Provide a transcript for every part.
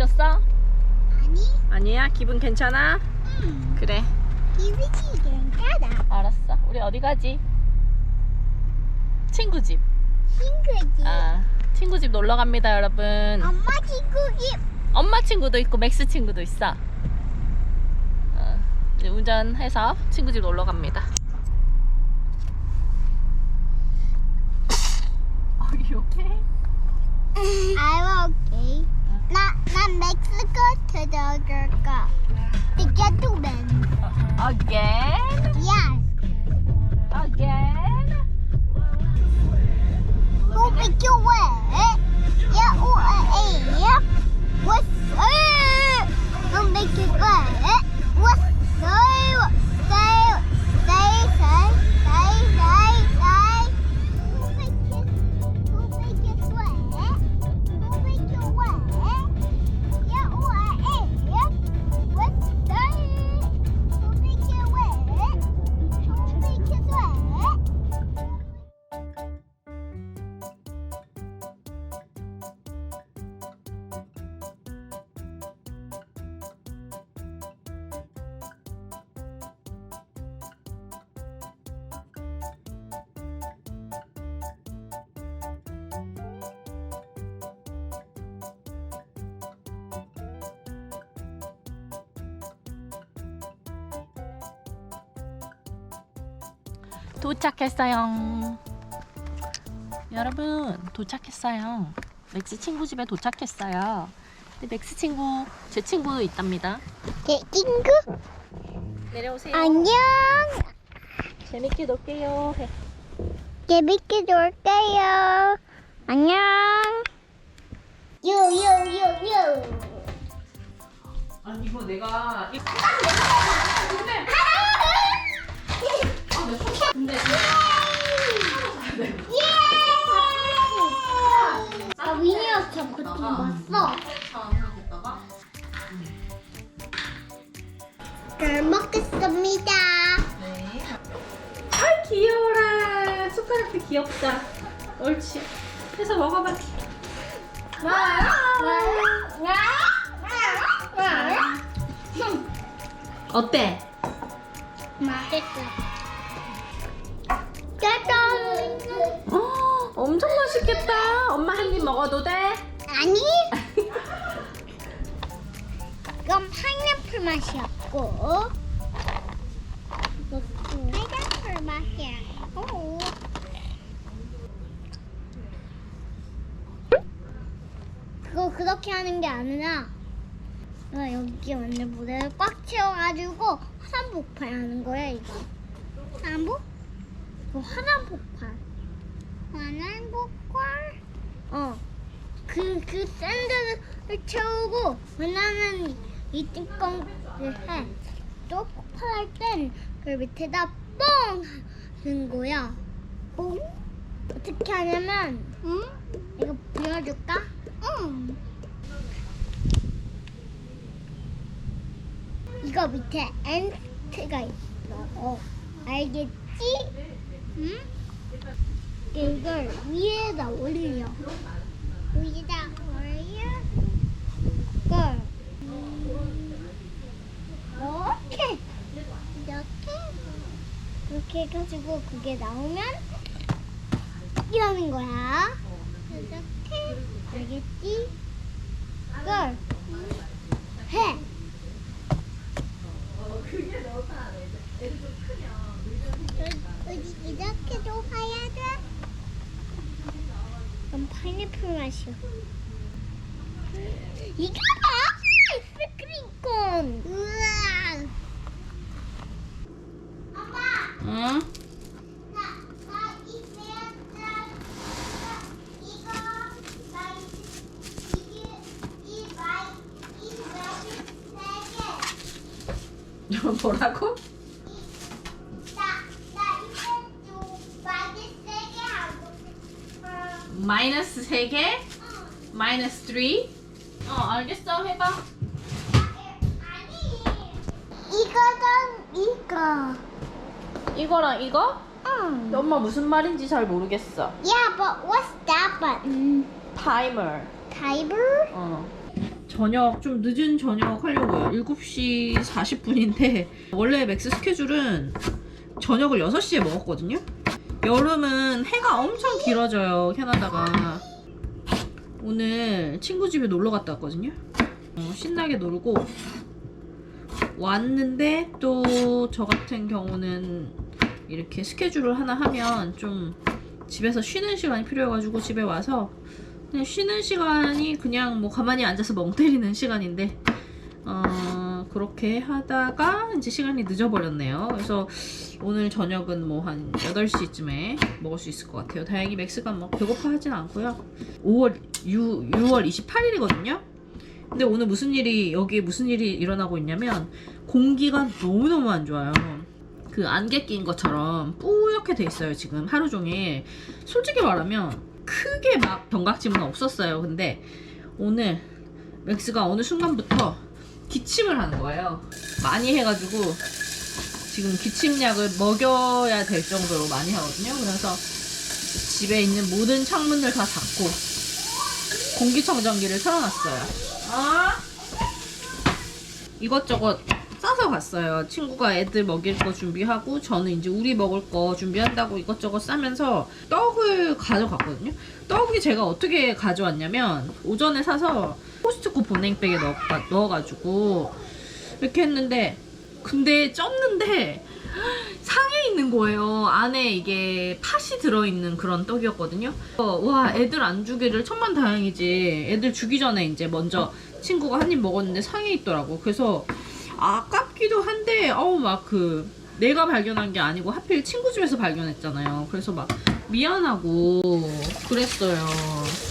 우울해졌어? 아니, 아니야 기분 괜찮아? 음, 그래 기분이 괜찮아. 알았어 우리 어디 가지? 친구 집 친구지. 아, 친구 집 놀러 갑니다 여러분 엄마 친구기. 엄마 친구도 있고 맥스 친구도 있어 어, 이제 운전해서 친구 집 놀러 갑니다 Are you okay? I'm okay. 나, 난 멕시코 들어갈까. 티켓투맨. Again? Yes. Again? Who make you wet? Yeah, who are What's up? Who make you wet? 도착했어요. 여러분, 도착했어요. 맥스 친구 집에 도착했어요. 근데 맥스 친구, 제 친구 있답니다. 제 친구 내려오세요. 안녕 재밌게 놀게요. 해. 재밌게 놀게요 안녕 요요요요 아니 이거 내가 이거 근데 아 위니어 참 그때 봤어 잘 먹겠습니다 네. 아 귀여워라. 숟가락도 귀엽다. 옳지. 해서 먹어봐. 어때? 맛있다 짜잔. 어, 엄청 맛있겠다. 엄마 한 입 먹어도 돼? 아니. 이건 파인애플 맛이었고. 파인애플 맛이었고. 그거 그렇게 하는 게 아니라 나 여기 완전 무대를 꽉 채워가지고 화산 폭발하는 거야 이거. 화산 폭? 이거 화산 폭발 화산 폭발 어 그, 그 샌드를 채우고, 왜냐면 이 뚜껑을 해. 또 폭발할 땐 그 밑에다 뻥! 하는 거야. 뻥? 어떻게 하냐면, 응? 이거 보여줄까? 응. 이거 밑에 엔트가 있어. 알겠지? 응? 이걸 위에다 올려. 위에다 올려. 이걸 이렇게 이렇게 이렇게 해가지고 그게 나오면 이러는 거야. 이렇게 알겠지? 이걸 해. 여기 이렇게도 봐야 돼. 이건 파인애플 맛이야. 이거 봐! 아이스크림콘! 우와! 엄마! 응? 나, 나 이거, 이거, 나 이게, 이 마이, 이 마이 세 개. 뭐라고? 나, 나 이거 좀 마이 세개 하고 싶어. 마이너스 3개? 마이너스 3? 어 알겠어 해봐 아니. 이거랑 이거. 이거랑 이거? 응. 엄마 무슨 말인지 잘 모르겠어 Yeah, but what's that button? 타이머 Timer? 어 저녁 좀 늦은 저녁 하려고요. 7시 40분인데 원래 맥스 스케줄은 저녁을 6시에 먹었거든요. 여름은 해가 엄청 길어져요. 캐나다가. 오늘 친구 집에 놀러 갔다 왔거든요. 어, 신나게 놀고 왔는데 또 저 같은 경우는 이렇게 스케줄을 하나 하면 좀 집에서 쉬는 시간이 필요해가지고 집에 와서 쉬는 시간이 그냥 뭐 가만히 앉아서 멍 때리는 시간인데 어 그렇게 하다가 이제 시간이 늦어버렸네요. 그래서 오늘 저녁은 뭐 한 8시쯤에 먹을 수 있을 것 같아요. 다행히 맥스가 뭐 배고파 하진 않고요. 5월 6, 6월 28일이거든요. 근데 오늘 무슨 일이 여기에 무슨 일이 일어나고 있냐면 공기가 너무너무 안 좋아요. 그 안개 낀 것처럼 뿌옇게 돼 있어요 지금 하루 종일 솔직히 말하면 크게 막 경각심은 없었어요 근데 오늘 맥스가 어느 순간부터 기침을 하는 거예요 많이 해가지고 지금 기침약을 먹여야 될 정도로 많이 하거든요 그래서 집에 있는 모든 창문을 다 닫고 공기청정기를 틀어놨어요 아 이것저것 싸서 갔어요. 친구가 애들 먹일 거 준비하고 저는 이제 우리 먹을 거 준비한다고 이것저것 싸면서 떡을 가져갔거든요. 떡이 제가 어떻게 가져왔냐면 오전에 사서 코스트코 보냉백에 넣어, 넣어가지고 이렇게 했는데 근데 쪘는데 상해 있는 거예요. 안에 이게 팥이 들어있는 그런 떡이었거든요. 어, 와 애들 안 주기를 천만 다행이지. 애들 주기 전에 이제 먼저 친구가 한 입 먹었는데 상해 있더라고. 그래서 아깝기도 한데 어우 막그 내가 발견한 게 아니고 하필 친구 집에서 발견했잖아요. 그래서 막 미안하고 그랬어요.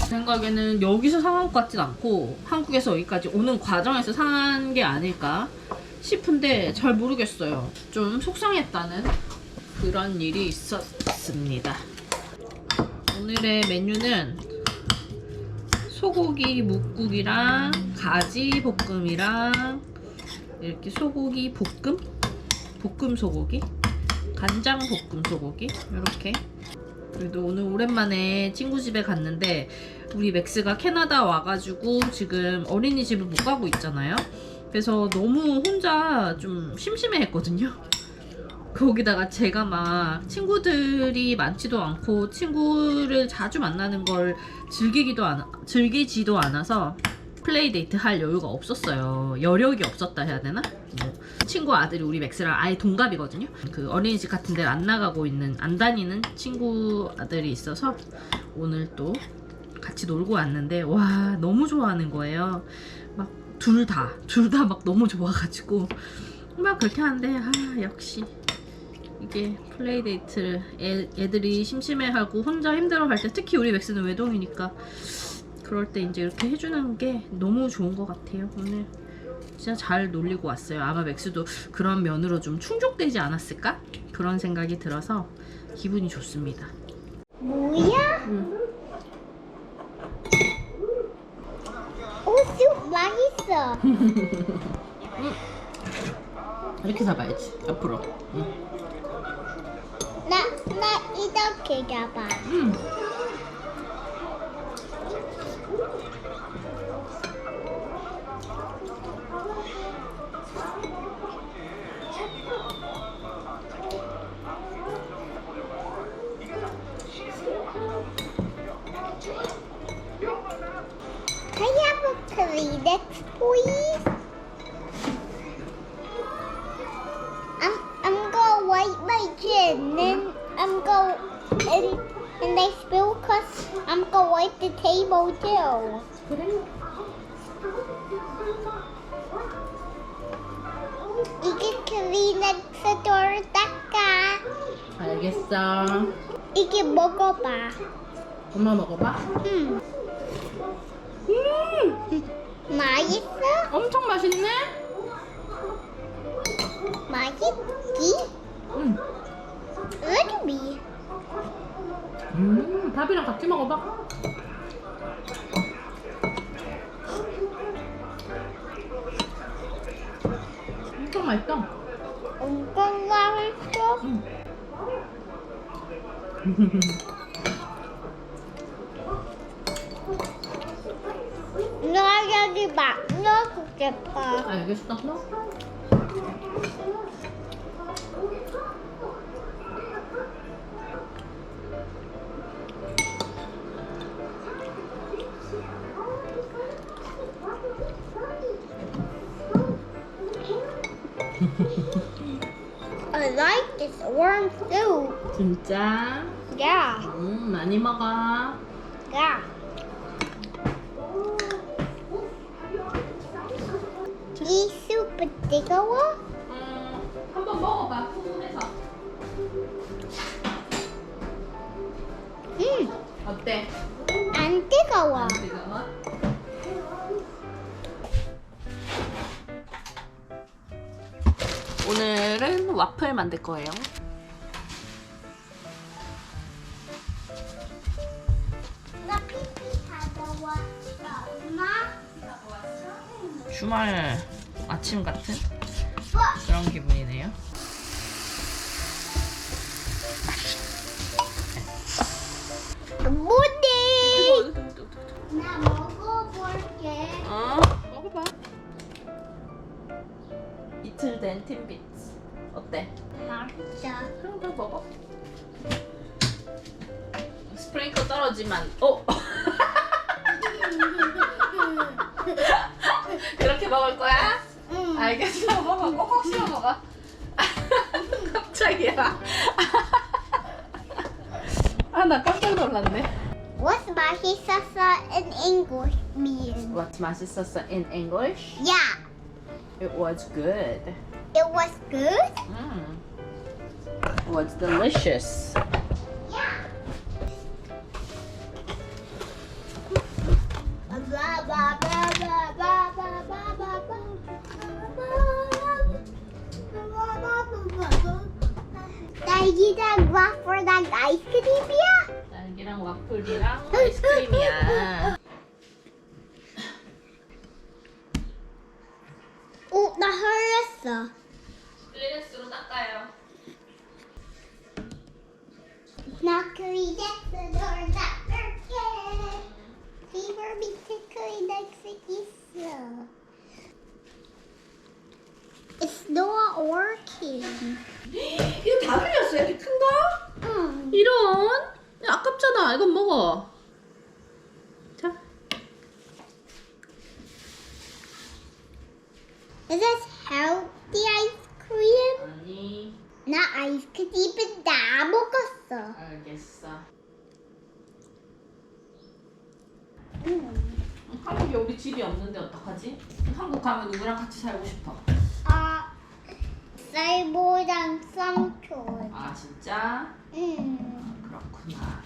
제 생각에는 여기서 상한 것 같진 않고 한국에서 여기까지 오는 과정에서 상한 게 아닐까 싶은데 잘 모르겠어요. 좀 속상했다는 그런 일이 있었습니다. 오늘의 메뉴는 소고기 묵국이랑 가지 볶음이랑 이렇게 소고기 볶음? 볶음 소고기? 간장 볶음 소고기? 이렇게 그래도 오늘 오랜만에 친구 집에 갔는데 우리 맥스가 캐나다 와가지고 지금 어린이집을 못 가고 있잖아요. 그래서 너무 혼자 좀 심심해 했거든요. 거기다가 제가 막 친구들이 많지도 않고 친구를 자주 만나는 걸 즐기기도 안, 즐기지도 않아서 플레이 데이트 할 여유가 없었어요. 여력이 없었다 해야 되나? 뭐 친구 아들이 우리 맥스랑 아예 동갑이거든요. 그 어린이집 같은 데를 안 나가고 있는 안 다니는 친구 아들이 있어서 오늘 또 같이 놀고 왔는데 와 너무 좋아하는 거예요. 막 둘 다, 둘 다 막 너무 좋아가지고 막 그렇게 하는데 아 역시 이게 플레이데이트를 애, 애들이 심심해하고 혼자 힘들어할 때 특히 우리 맥스는 외동이니까 그럴 때 이제 이렇게 해주는 게 너무 좋은 것 같아요. 오늘 진짜 잘 놀리고 왔어요. 아마 맥스도 그런 면으로 좀 충족되지 않았을까? 그런 생각이 들어서 기분이 좋습니다. 뭐야? 응. 오쑥 맛있어. 이렇게 잡아야지. 앞으로. 응. 나, 나 이렇게 잡아. 음. please? I'm, I'm gonna wipe my chin, and I'm gonna, and, and I spill cause I'm gonna wipe the table too. 이게 클리넥스도를 닦아. 알겠어. 이게 먹어봐. 엄마 먹어봐. 음. 음, 맛있어? 엄청 맛있네. 맛있지? 음, 으르미. 음, 밥이랑 같이 먹어봐. 엄청 맛있어. 엄청 맛있어. 음. 넣어주겠다. 알겠어. I like this worm soup. 진짜? Yeah, 음, 많이 먹어. yeah. 이 수프 뜨거워? 음, 한번 먹어봐. 후해서 음, 어때? 안 뜨거워. 안 뜨거워? 오늘은 와플 만들 거예요. 나 피피 하다 왔어. 엄마? 주말 아침 같은 와, 그런 기분이네요. 뭐지? 나 먹어볼게. 어, 먹어봐. 이틀 된 팀비츠. 어때? 맛있어. 그럼 더 먹어. 스프링클 떨어지만. 어? 그렇게 먹을 거야? 응. 알겠어. 먹어. 꼭꼭 씹어 먹어. 깜짝이야. 아, 나 깜짝 놀랐네. What's 맛있었어 in English mean? What 맛있었어 in English? Yeah, It was good. it was good. Mm. It was delicious. Yeah. Ba ba ba ba ba 딸기랑 와플랑 아이스크림이야? 딸기랑 와플이랑 아이스크림이야. 오, 나 흘렸어. 클리넥스로 닦아요. 나 크리넥스 놀다 올게. 피버 밑에 크리넥스 있어. It's not working. 이거 다 흘렸어? 이렇게 큰 거? 응. 이런? 야, 아깝잖아. 이건 먹어. 자. Is this healthy ice cream? 아니, 나 아이스크림은 다 먹었어. 알겠어. 음. 한국에 우리 집이 없는데 어떡하지? 한국 가면 누구랑 같이 살고 싶어? 아, 쌀보랑 쌈촌. 아, 진짜? 음. 그렇구나.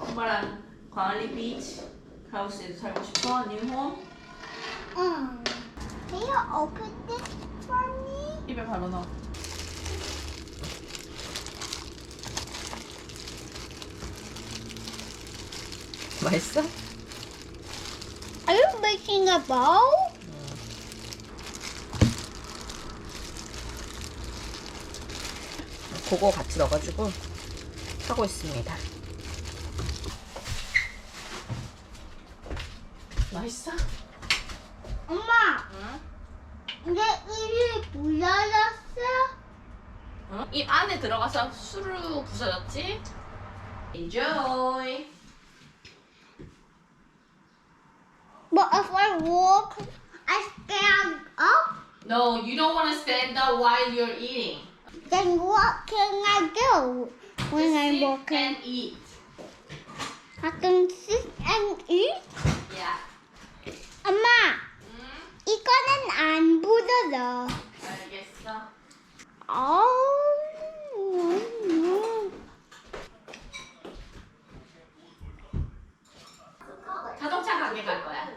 엄마랑 광안리 비치 하우스에도 살고 싶어? 뉴홈? 응. Can you open this for me? 입에 바로 넣어. 맛있어? Are you making a bowl? 그거 같이 넣어가지고 하고 있습니다. 맛있어? 엄마, 응? 이제 일이 부서졌어? 응? 이 안에 들어가서 수루 부서졌지? Enjoy! But if I walk, I stand up, No, you don't want to stand up while you're eating. Then what can I do when I'm Sit walking? and eat. I can sit and eat? Yeah. 엄마, 응? 이거는 안 부서져. 알겠어. 어, 음, 자동차 가게 갈 거야.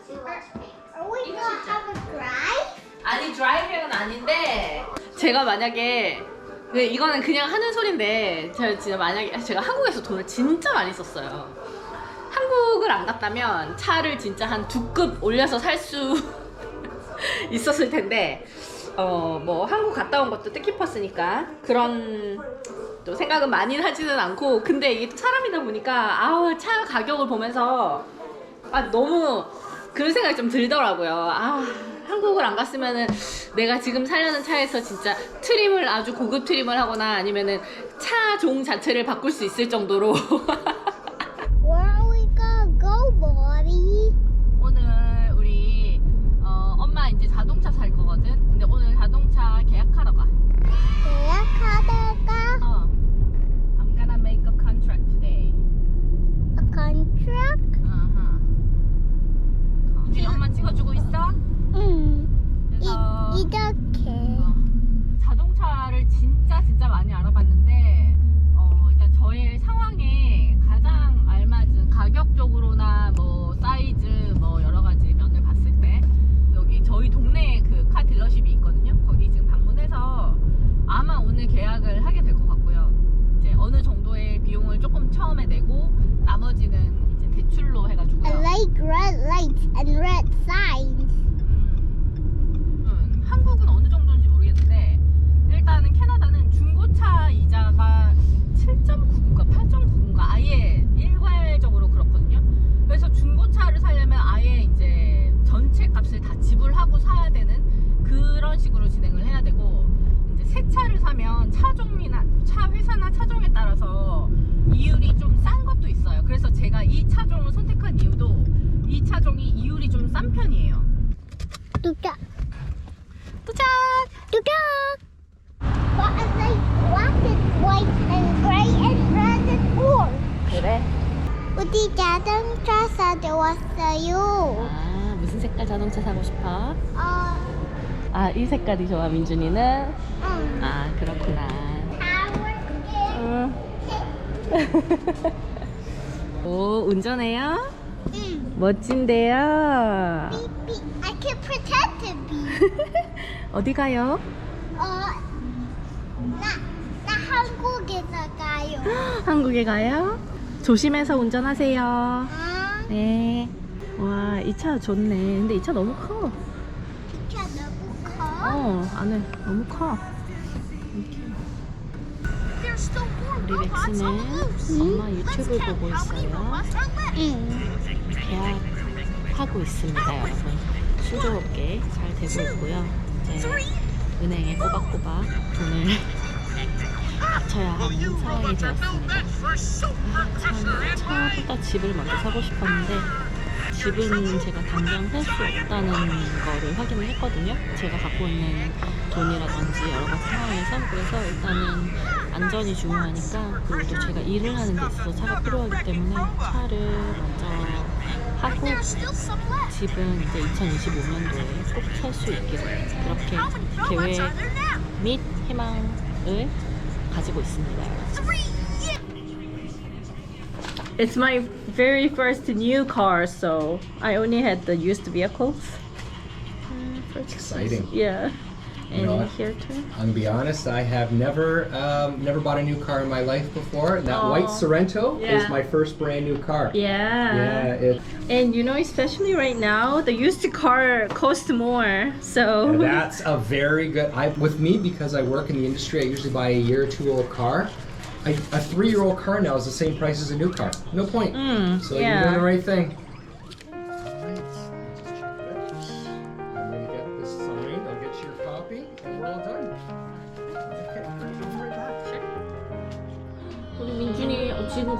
Are we gonna have a drive? 아니 드라이빙은 아닌데 제가 만약에 네, 이거는 그냥 하는 소린데 제가 진짜 만약에 제가 한국에서 돈을 진짜 많이 썼어요. 한국을 안 갔다면 차를 진짜 한 두 급 올려서 살 수 있었을 텐데 어 뭐 한국 갔다 온 것도 뜻깊었으니까 그런 또 생각은 많이 하지는 않고 근데 이게 또 사람이다 보니까 아우 차 가격을 보면서 아 너무 그런 생각이 좀 들더라고요. 아 한국을 안 갔으면은 내가 지금 살려는 차에서 진짜 트림을 아주 고급 트림을 하거나 아니면은 차 종 자체를 바꿀 수 있을 정도로 Where are we gonna go, buddy? 오늘 우리 어, 엄마 이제 자동차 살 거거든. 근데 오늘 자동차 계약하러 가. 계약하다가 어. I'm gonna make a contract today. a contract? 아하. 우리 엄마 찍어주고 있어? 음. 그래서 이, 이렇게. 어, 자동차를 진짜 진짜 많이 알아봤는데 어, 일단 저의 상황에 가장 알맞은 가격적으로나 뭐 사이즈 뭐 여러 가지 면을 봤을 때 여기 저희 동네에 그 카 딜러십이 있거든요. 거기 지금 방문해서 아마 오늘 계약을 하게 될 것 같고요. 이제 어느 정도의 비용을 조금 처음에 내고 나머지는 이제 대출로 I 해가지고요. like red lights and red signs. 한국은 어느 정도인지 모르겠는데 일단은 캐나다는 중고차 이자가 7.9인가 8.9인가 아예 일괄적으로 그렇거든요. 그래서 중고차를 사려면 아예 이제 전체 값을 다 지불하고 사야 되는 그런 식으로 진행을 해야 되고 이제 새 차를 사면 차종이나 차 회사나 차종에 따라서 이율이 좀 싼 것도 있어요. 그래서 제가 이 차종을 선택한 이유도 이 차종이 이율이 좀 싼 편이에요. 도착. 도착! 도착. But I like black and white and gray and red and gold. 그래? 우리 자동차 사러 왔어요. 아, 무슨 색깔 자동차 사고 싶어? 어, 아, 이 색깔이 좋아, 민준이는? 응. 아, 그렇구나. 오, 운전해요? 응. 멋진데요? Beep, beep. I can to be. 어디 가요? 어, 나, 나 한국에서 가요. 한국에 가요? 조심해서 운전하세요. 아, 네. 와, 이 차 좋네. 근데 이 차 너무 커. 진짜 너무 커. 어, 안에 너무 커. 우리 맥스는 엄마 유튜브 보고 있어요. 응. 계약하고 있습니다, 여러분. 순조롭게 잘 되고 있고요. 이제 은행에 꼬박꼬박 돈을 바쳐야 하는 상황이 되었습니다. 아, 참, 차보다 집을 먼저 사고 싶었는데 집은 제가 당장 살 수 없다는 거를 확인을 했거든요. 제가 갖고 있는 돈이라든지 여러 가지 상황에서 그래서 일단은 안전이 중요하니까 그리고 또 제가 일을 하는 데 있어서 차가 필요하기 때문에 차를 먼저 하고 집은 이제 2025년도에 꼭 살 수 있기를 그렇게 계획 및 희망을 가지고 있습니다. It's my very first new car, so I only had the used vehicles. It's exciting. Yeah, You know. I'm gonna be honest. I have never, um, never bought a new car in my life before. And that white Sorrento Yeah. is my first brand new car. Yeah. Yeah, it, And you know, especially right now, the used car costs more. So that's a very good. I with me because I work in the industry. I usually buy a year or two old car. I, a three-year-old car now is the same price as a new car. No point. Mm, so you're doing the right thing.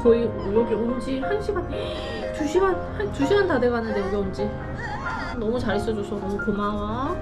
거의 여기 온 지 한시간두시간한 두시간다 돼가는데 여기 온 지. 너무 잘 있어줘서 너무 고마워.